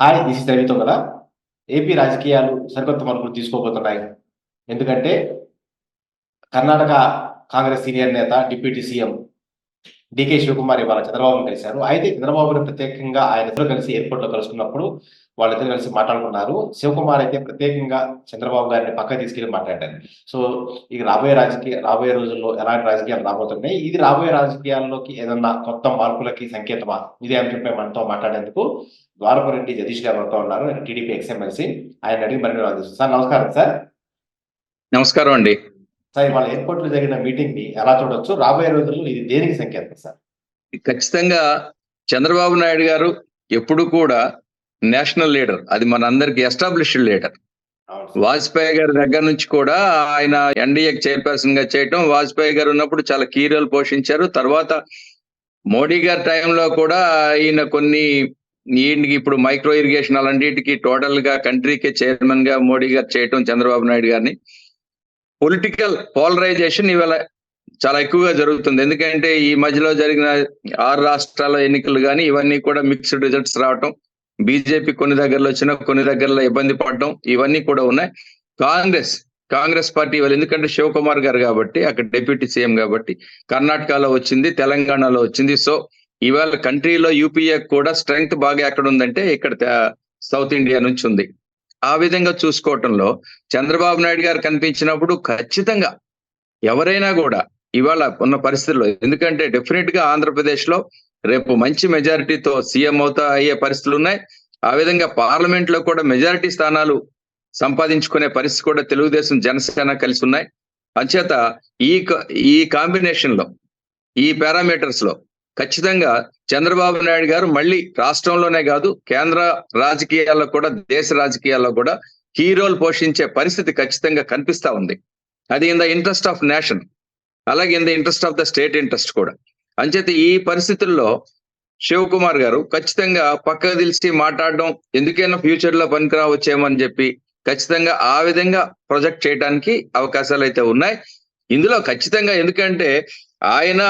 Hi this is రవితో కదా AP రాజకీయాలు సరికొత్త మలుపులు తీసుకోబోతున్నాయి. ఎందుకంటే కర్ణాటక కాంగ్రెస్ సీనియర్ నేత డిప్యూటీ సీఎం డికే శివకుమార్ ఇవాళ చంద్రబాబును కలిశారు. అయితే చంద్రబాబు ప్రత్యేకంగా ఆయన ఇద్దరు కలిసి ఎయిర్పోర్ట్లో కలుసుకున్నప్పుడు వాళ్ళిద్దరు కలిసి మాట్లాడుకున్నారు. శివకుమార్ అయితే ప్రత్యేకంగా చంద్రబాబు గారిని పక్క తీసుకెళ్ళి మాట్లాడారు. సో ఇక రాబోయే రాజకీయ రాబోయే రోజుల్లో ఎలాంటి రాజకీయాలు రాబోతున్నాయి? ఇది రాబోయే రాజకీయాల్లోకి ఏదన్నా కొత్త మార్పులకి సంకేతమా? ఇదే చెప్పి మనతో మాట్లాడేందుకు ద్వారపరెడ్డి జగదీష్ గారు మనతో ఉన్నారు. టీడీపీ ఎక్స్ఎమ్మెల్సీ ఆయన అడిగి మరి సార్ నమస్కారం సార్. నమస్కారం అండి. సార్ ఇవాళ ఎయిర్పోర్ట్లో జరిగిన మీటింగ్ని ఎలా చూడొచ్చు? రాబోయే రోజుల్లో ఇది దేనికి సంకేతం సార్? ఖచ్చితంగా చంద్రబాబు నాయుడు గారు ఎప్పుడు కూడా నేషనల్ లీడర్ అది మన అందరికి ఎస్టాబ్లిష్డ్ లీడర్. వాజ్పేయి గారి దగ్గర నుంచి కూడా ఆయన ఎన్డీఏ చైర్పర్సన్గా చేయటం వాజ్పేయి గారు ఉన్నప్పుడు చాలా కీ రోల్ పోషించారు. తర్వాత మోడీ గారి టైంలో కూడా ఈయన కొన్ని ఈయనకి ఇప్పుడు మైక్రో ఇరిగేషన్ అలాంటికి టోటల్గా కంట్రీకి చైర్మన్గా మోడీ గారు చేయటం చంద్రబాబు నాయుడు గారిని. పొలిటికల్ పోలరైజేషన్ ఇవాళ చాలా ఎక్కువగా జరుగుతుంది. ఎందుకంటే ఈ మధ్యలో జరిగిన ఆరు రాష్ట్రాల ఎన్నికలు కానీ ఇవన్నీ కూడా మిక్స్డ్ రిజల్ట్స్ రావటం బీజేపీ కొన్ని దగ్గరలో వచ్చినా కొన్ని దగ్గరలో ఇబ్బంది పడటం ఇవన్నీ కూడా ఉన్నాయి. కాంగ్రెస్ కాంగ్రెస్ పార్టీ వాళ్ళు ఎందుకంటే శివకుమార్ గారు కాబట్టి అక్కడ డిప్యూటీ సీఎం కాబట్టి కర్ణాటకలో వచ్చింది తెలంగాణలో వచ్చింది. సో ఇవాళ కంట్రీలో యూపీఏ కూడా స్ట్రెంగ్త్ బాగా ఎక్కడ ఉందంటే ఇక్కడ సౌత్ ఇండియా నుంచి ఉంది. ఆ విధంగా చూసుకోవటంలో చంద్రబాబు నాయుడు గారు కనిపించినప్పుడు ఖచ్చితంగా ఎవరైనా కూడా ఇవాళ ఉన్న పరిస్థితుల్లో ఎందుకంటే డెఫినెట్గా ఆంధ్రప్రదేశ్లో రేపు మంచి మెజారిటీతో సీఎం అవుతా అయ్యే పరిస్థితులు ఉన్నాయి. ఆ విధంగా పార్లమెంట్లో కూడా మెజారిటీ స్థానాలు సంపాదించుకునే పరిస్థితి కూడా తెలుగుదేశం జనసేన కలిసి ఉన్నాయి. అంచేత ఈ ఈ కాంబినేషన్లో ఈ పారామీటర్స్లో ఖచ్చితంగా చంద్రబాబు నాయుడు గారు మళ్ళీ రాష్ట్రంలోనే కాదు కేంద్ర రాజకీయాల్లో కూడా దేశ రాజకీయాల్లో కూడా కీ రోల్ పోషించే పరిస్థితి ఖచ్చితంగా కనిపిస్తా ఉంది. అది in the interest of nation. అలాగే in the interest of the state interest కూడా. అంచేత ఈ పరిస్థితుల్లో శివకుమార్ గారు ఖచ్చితంగా పక్క తెలిసి మాట్లాడడం ఎందుకైనా ఫ్యూచర్లో పనికిరావచ్చేమని చెప్పి ఖచ్చితంగా ఆ విధంగా ప్రొజెక్ట్ చేయడానికి అవకాశాలు అయితే ఉన్నాయి. ఇందులో ఖచ్చితంగా ఎందుకంటే ఆయన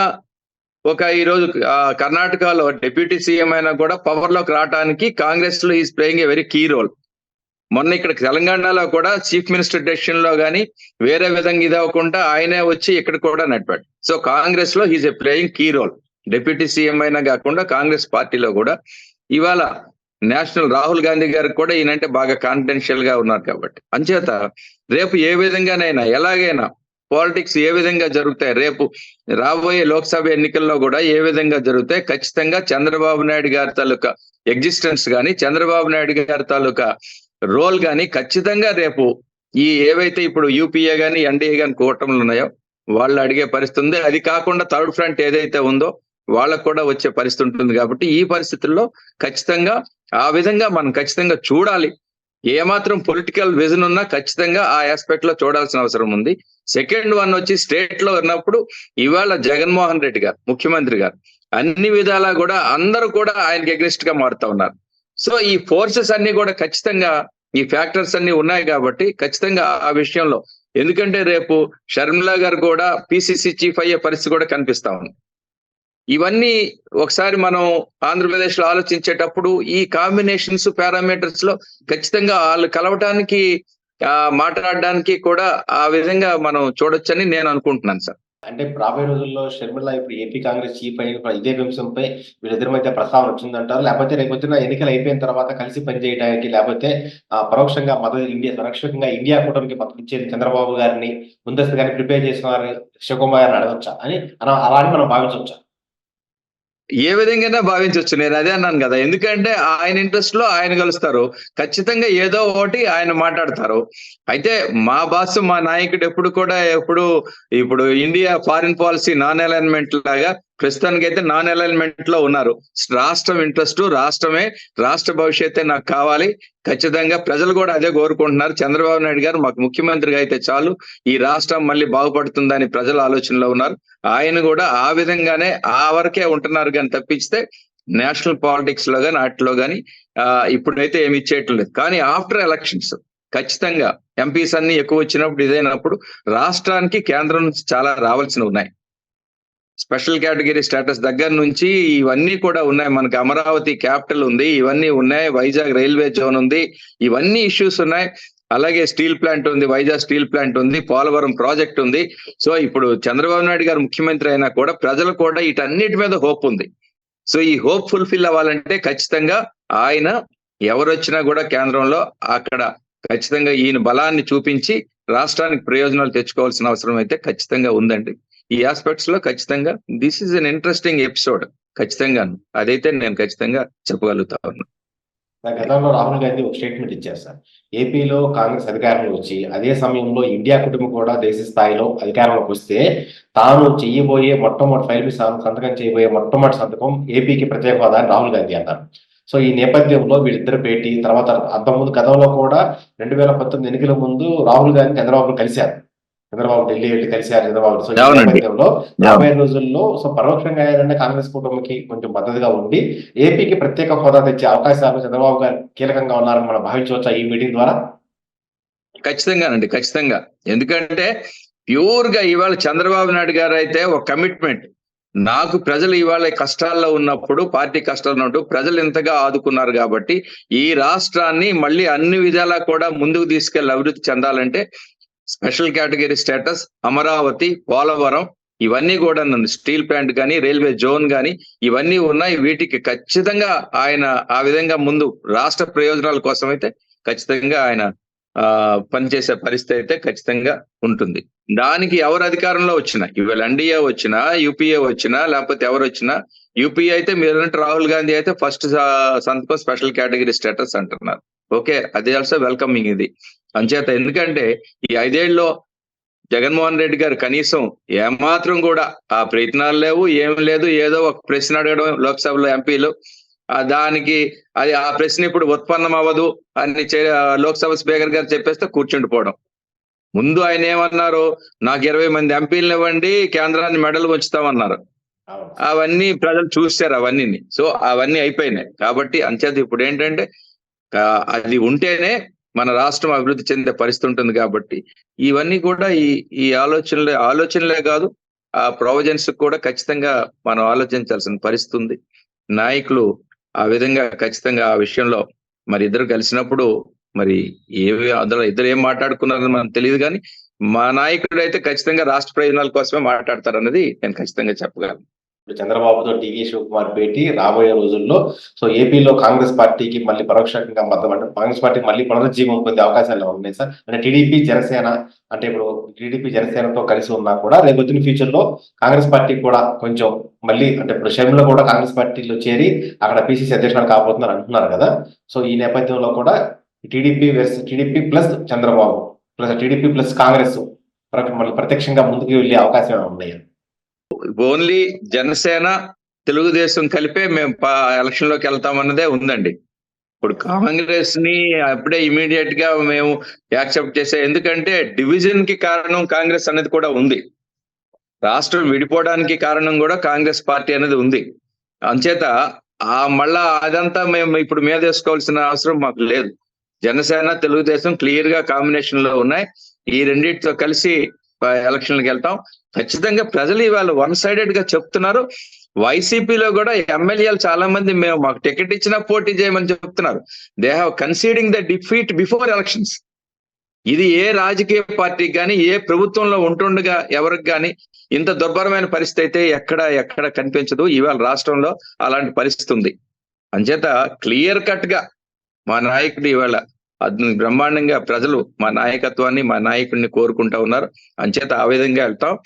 ఒక ఈ రోజు ఆ, కర్ణాటకలో డిప్యూటీ సీఎం అయినా కూడా పవర్లోకి రావడానికి కాంగ్రెస్లో is playing a very key role. మొన్న ఇక్కడ తెలంగాణలో కూడా చీఫ్ మినిస్టర్ డెసిషన్లో గానీ వేరే విధంగా ఇది అవ్వకుండా ఆయనే వచ్చి ఇక్కడ కూడా నడిపాడు. సో కాంగ్రెస్లో he's a playing key role. Deputy CM అయినా కాకుండా కాంగ్రెస్ పార్టీలో కూడా. ఇవాళ నేషనల్ రాహుల్ గాంధీ గారికి కూడా ఈయనంటే బాగా కాన్ఫిడెన్షియల్గా ఉన్నారు కాబట్టి. అంచేత రేపు ఏ విధంగానైనా ఎలాగైనా పాలిటిక్స్ ఏ విధంగా జరుగుతాయి? రేపు రాబోయే లోక్సభ ఎన్నికల్లో కూడా ఏ విధంగా జరుగుతాయి? ఖచ్చితంగా చంద్రబాబు నాయుడు గారి తాలూకా ఎగ్జిస్టెన్స్ కానీ చంద్రబాబు నాయుడు గారి తాలూకా రోల్ కానీ ఖచ్చితంగా రేపు ఈ ఏవైతే ఇప్పుడు యూపీఏ గాని ఎన్డీఏ గాని కూటములు ఉన్నాయో వాళ్ళు అడిగే పరిస్థితి ఉంది. అది కాకుండా థర్డ్ ఫ్రంట్ ఏదైతే ఉందో వాళ్ళకు కూడా వచ్చే పరిస్థితి ఉంటుంది. కాబట్టి ఈ పరిస్థితుల్లో ఖచ్చితంగా ఆ విధంగా మనం ఖచ్చితంగా చూడాలి. ఏమాత్రం పొలిటికల్ విజన్ ఉన్నా ఖచ్చితంగా ఆ ఆస్పెక్ట్లో చూడాల్సిన అవసరం ఉంది. సెకండ్ వన్ వచ్చి స్టేట్లో ఉన్నప్పుడు ఇవాళ జగన్మోహన్ రెడ్డి గారు ముఖ్యమంత్రి గారు అన్ని విధాలా కూడా అందరూ కూడా ఆయనకి అగ్నిస్ట్గా మారుతా ఉన్నారు. సో ఈ ఫోర్సెస్ అన్ని కూడా ఖచ్చితంగా ఈ ఫ్యాక్టర్స్ అన్ని ఉన్నాయి కాబట్టి ఖచ్చితంగా ఆ విషయంలో ఎందుకంటే రేపు షర్మిలా గారు కూడా పిసిసి చీఫ్ అయ్యే పరిస్థితి కూడా కనిపిస్తా ఉంది. ఇవన్నీ ఒకసారి మనం ఆంధ్రప్రదేశ్లో ఆలోచించేటప్పుడు ఈ కాంబినేషన్స్ పారామీటర్స్లో ఖచ్చితంగా వాళ్ళు కలవటానికి ఆ మాట్లాడడానికి కూడా ఆ విధంగా మనం చూడొచ్చని నేను అనుకుంటున్నాను సార్. అంటే రాబోయే రోజుల్లో షర్మిల ఇప్పుడు ఏపీ కాంగ్రెస్ చీఫ్ అయిన ఇదే అంశంపై వీళ్ళిద్దరి మధ్య ప్రస్తావన వచ్చిందంటారు. లేకపోతే రేపొద్దున ఎన్నికలు అయిపోయిన తర్వాత కలిసి పనిచేయడానికి లేకపోతే పరోక్షంగా మద్దతు ఇండియా పరోక్షంగా ఇండియా కూటమికి మద్దతు ఇచ్చేది చంద్రబాబు గారిని ముందస్తుగానే ప్రిపేర్ చేసిన వారిని శివకుమార్ గారిని అడగొచ్చా అని అలా అలా అని మనం భావించవచ్చా? ఏ విధంగా భావించవచ్చు? నేను అదే అన్నాను కదా. ఎందుకంటే ఆయన ఇంట్రెస్ట్లో ఆయన కలుస్తారు. ఖచ్చితంగా ఏదో ఒకటి ఆయన మాట్లాడతారు. అయితే మా బాస్ మా నాయకుడు ఎప్పుడు కూడా ఎప్పుడు ఇప్పుడు India foreign policy non alignment లాగా ప్రస్తుతానికి అయితే నాన్ అలైన్మెంట్లో ఉన్నారు. రాష్ట్రం ఇంట్రెస్ట్ రాష్ట్రమే రాష్ట్ర భవిష్యత్తే నాకు కావాలి. ఖచ్చితంగా ప్రజలు కూడా అదే కోరుకుంటున్నారు. చంద్రబాబు నాయుడు గారు మాకు ముఖ్యమంత్రిగా అయితే చాలు. ఈ రాష్ట్రం మళ్ళీ బాగుపడుతుందని ప్రజల ఆలోచనలో ఉన్నారు. ఆయన కూడా ఆ విధంగానే ఆ వరకే ఉంటున్నారు కానీ తప్పించితే నేషనల్ పాలిటిక్స్లో కానీ వాటిలో కానీ ఇప్పుడైతే ఏమి ఇచ్చేయటం లేదు కానీ ఆఫ్టర్ ఎలక్షన్స్ ఖచ్చితంగా ఎంపీస్ అన్ని ఎక్కువ వచ్చినప్పుడు ఇదైనప్పుడు రాష్ట్రానికి కేంద్రం నుంచి చాలా రావాల్సినవి ఉన్నాయి. స్పెషల్ కేటగిరీ స్టేటస్ దగ్గర నుంచి ఇవన్నీ కూడా ఉన్నాయి. మనకి అమరావతి క్యాపిటల్ ఉంది. ఇవన్నీ ఉన్నాయి. వైజాగ్ రైల్వే జోన్ ఉంది. ఇవన్నీ ఇష్యూస్ ఉన్నాయి. అలాగే స్టీల్ ప్లాంట్ ఉంది. వైజాగ్ స్టీల్ ప్లాంట్ ఉంది. పోలవరం ప్రాజెక్ట్ ఉంది. సో ఇప్పుడు చంద్రబాబు నాయుడు గారు ముఖ్యమంత్రి అయినా కూడా ప్రజలు కూడా వీటన్నిటి మీద హోప్ ఉంది. సో ఈ హోప్ ఫుల్ఫిల్ అవ్వాలంటే ఖచ్చితంగా ఆయన ఎవరొచ్చినా కూడా కేంద్రంలో అక్కడ ఖచ్చితంగా ఈయన బలాన్ని చూపించి రాష్ట్రానికి ప్రయోజనాలు తెచ్చుకోవాల్సిన అవసరం అయితే ఖచ్చితంగా ఉందండి. ఈ ఆస్పెక్ట్స్లో ఖచ్చితంగా this is an interesting episode ఖచ్చితంగా అదైతే నేను ఖచ్చితంగా చెప్పగలుగుతా ఉన్నా. గతంలో రాహుల్ గాంధీ ఒక స్టేట్మెంట్ ఇచ్చారు సార్. ఏపీలో కాంగ్రెస్ అధికారంలో వచ్చి అదే సమయంలో ఇండియా కుటుంబం కూడా దేశ స్థాయిలో అధికారంలోకి వస్తే తాను చెయ్యబోయే మొట్టమొదటి ఫైల్ మీద సంతకం చేయబోయే మొట్టమొదటి సంతకం ఏపీకి ప్రత్యేక హోదా రాహుల్ గాంధీ అన్నారు. సో ఈ నేపథ్యంలో వీళ్ళిద్దరు భేటీ తర్వాత అంతకుముందు గతంలో కూడా రెండు వేల పంతొమ్మిది ఎన్నికల ముందు రాహుల్ గాంధీ చంద్రబాబు కలిశారు. చంద్రబాబు ఢిల్లీ వెళ్ళి కలిశారు చంద్రబాబు. రాబోయే రోజుల్లో సో పరోక్షంగా ఏంటంటే కాంగ్రెస్ కుటుంబంకి కొంచెం మద్దతుగా ఉండి ఏపీకి ప్రత్యేక హోదా తెచ్చే అవకాశాలు చంద్రబాబు గారు కీలకంగా ఉన్నారని మనం భావించవచ్చా ఈ మీటింగ్ ద్వారా? ఖచ్చితంగానండి ఖచ్చితంగా. ఎందుకంటే ప్యూర్గా ఇవాళ చంద్రబాబు నాయుడు గారు అయితే ఒక కమిట్మెంట్. నాకు ప్రజలు ఇవాళ కష్టాల్లో ఉన్నప్పుడు పార్టీ కష్టాల్లో ఉన్నప్పుడు ప్రజలు ఎంతగా ఆదుకున్నారు కాబట్టి ఈ రాష్ట్రాన్ని మళ్ళీ అన్ని విధాలా కూడా ముందుకు తీసుకెళ్ళి అభివృద్ధి చెందాలంటే special category status Amaravati Polavaram ఇవన్నీ కూడా నన్ను స్టీల్ ప్లాంట్ కానీ రైల్వే జోన్ కానీ ఇవన్నీ ఉన్నాయి. వీటికి ఖచ్చితంగా ఆయన ఆ విధంగా ముందు రాష్ట్ర ప్రయోజనాల కోసం అయితే ఖచ్చితంగా ఆయన ఆ పనిచేసే పరిస్థితి అయితే ఖచ్చితంగా ఉంటుంది. దానికి ఎవరు అధికారంలో వచ్చినా ఇవాళ ఎన్డీఏ వచ్చినా యూపీఏ వచ్చినా లేకపోతే ఎవరు వచ్చినా యూపీఏ అయితే మీరు రాహుల్ గాంధీ అయితే ఫస్ట్ సంతకం స్పెషల్ కేటగిరీ స్టేటస్ అంటున్నారు. ఓకే అది ఆల్సో వెల్కమింగ్ ఇది. అంచేత ఎందుకంటే ఈ ఐదేళ్ళలో జగన్మోహన్ రెడ్డి గారు కనీసం ఏమాత్రం కూడా ఆ ప్రయత్నాలు లేవు ఏం లేదు ఏదో ఒక ప్రశ్న అడగడం లోక్సభలో ఎంపీలు. ఆ దానికి అది ఆ ప్రశ్న ఇప్పుడు ఉత్పన్నం అవ్వదు అని చే- లోక్సభ స్పీకర్ గారు చెప్పేస్తే కూర్చుండిపోవడం ముందు ఆయన ఏమన్నారు నాకు ఇరవై మంది ఎంపీలను ఇవ్వండి కేంద్రాన్ని మెడలు ఉంచుతామన్నారు. అవును. అవన్నీ ప్రజలు చూశారు అవన్నీ సో అవన్నీ అయిపోయినాయి. కాబట్టి అంచేత ఇప్పుడు ఏంటంటే అది ఉంటేనే మన రాష్ట్రం అభివృద్ధి చెందే పరిస్థితి ఉంటుంది కాబట్టి. ఇవన్నీ కూడా ఈ ఈ ఆలోచనలే ఆలోచనలే కాదు ఆ ప్రొవిజన్స్ కూడా ఖచ్చితంగా మనం ఆలోచించాల్సిన పరిస్థితి ఉంది. నాయకులు ఆ విధంగా ఖచ్చితంగా ఆ విషయంలో మరి ఇద్దరు కలిసినప్పుడు మరి ఏవి అందులో ఇద్దరు ఏం మాట్లాడుకున్నారని మనకు తెలియదు కానీ మా నాయకుడు అయితే ఖచ్చితంగా రాష్ట్ర ప్రయోజనాల కోసమే మాట్లాడతారన్నది నేను ఖచ్చితంగా చెప్పగలను. ఇప్పుడు చంద్రబాబుతో టీవీ శివకుమార్ భేటీ రాబోయే రోజుల్లో. సో ఏపీలో కాంగ్రెస్ పార్టీకి మళ్ళీ పరోక్షంగా మద్దతు అంటే కాంగ్రెస్ పార్టీకి మళ్ళీ పునరుజ్జీవం పొందే అవకాశాలు ఉన్నాయి సార్? అంటే టీడీపీ జనసేన అంటే ఇప్పుడు టీడీపీ జనసేనతో కలిసి ఉన్నా కూడా రేపు వచ్చిన ఫ్యూచర్లో కాంగ్రెస్ పార్టీ కూడా కొంచెం మళ్ళీ అంటే ఇప్పుడు షమిలో కూడా కాంగ్రెస్ పార్టీలో చేరి అక్కడ పిసిసి అధ్యక్షులు కాబోతున్నారు అంటున్నారు కదా. సో ఈ నేపథ్యంలో కూడా TDP TDP plus Chandrababu plus TDP plus Congress మళ్ళీ ప్రత్యక్షంగా ముందుకు వెళ్ళే అవకాశం ఉన్నాయి? ఓన్లీ జనసేన తెలుగుదేశం కలిపే మేము ఎలక్షన్లోకి వెళ్తామన్నదే ఉందండి. ఇప్పుడు కాంగ్రెస్ని అప్పుడే ఇమీడియట్గా మేము యాక్సెప్ట్ చేసే ఎందుకంటే డివిజన్కి కారణం కాంగ్రెస్ అనేది కూడా ఉంది. రాష్ట్రం విడిపోవడానికి కారణం కూడా కాంగ్రెస్ పార్టీ అనేది ఉంది. అంచేత ఆ మళ్ళా అదంతా మేము ఇప్పుడు మీద వేసుకోవాల్సిన అవసరం మాకు లేదు. జనసేన తెలుగుదేశం క్లియర్గా కాంబినేషన్లో ఉన్నాయి. ఈ రెండింటితో కలిసి ఎలక్షన్లకు వెళ్తాం. ఖచ్చితంగా ప్రజలు ఇవాళ వన్ సైడెడ్గా చెప్తున్నారు. వైసీపీలో కూడా ఎమ్మెల్యేలు చాలా మంది మేము మాకు టికెట్ ఇచ్చినా పోటీ చేయమని చెప్తున్నారు. They have conceding the defeat before elections ఇది ఏ రాజకీయ పార్టీకి కానీ ఏ ప్రభుత్వంలో ఉంటుండగా ఎవరికి కానీ ఇంత దుర్భరమైన పరిస్థితి అయితే ఎక్కడ ఎక్కడ కనిపించదు. ఇవాళ రాష్ట్రంలో అలాంటి పరిస్థితి ఉంది. అంచేత క్లియర్ కట్గా మా నాయకుడు ఇవాళ బ్రహ్మాండంగా ప్రజలు మా నాయకత్వాన్ని మా నాయకుడిని కోరుకుంటా ఉన్నారు. అంచేత ఆ విధంగా వెళ్తాం.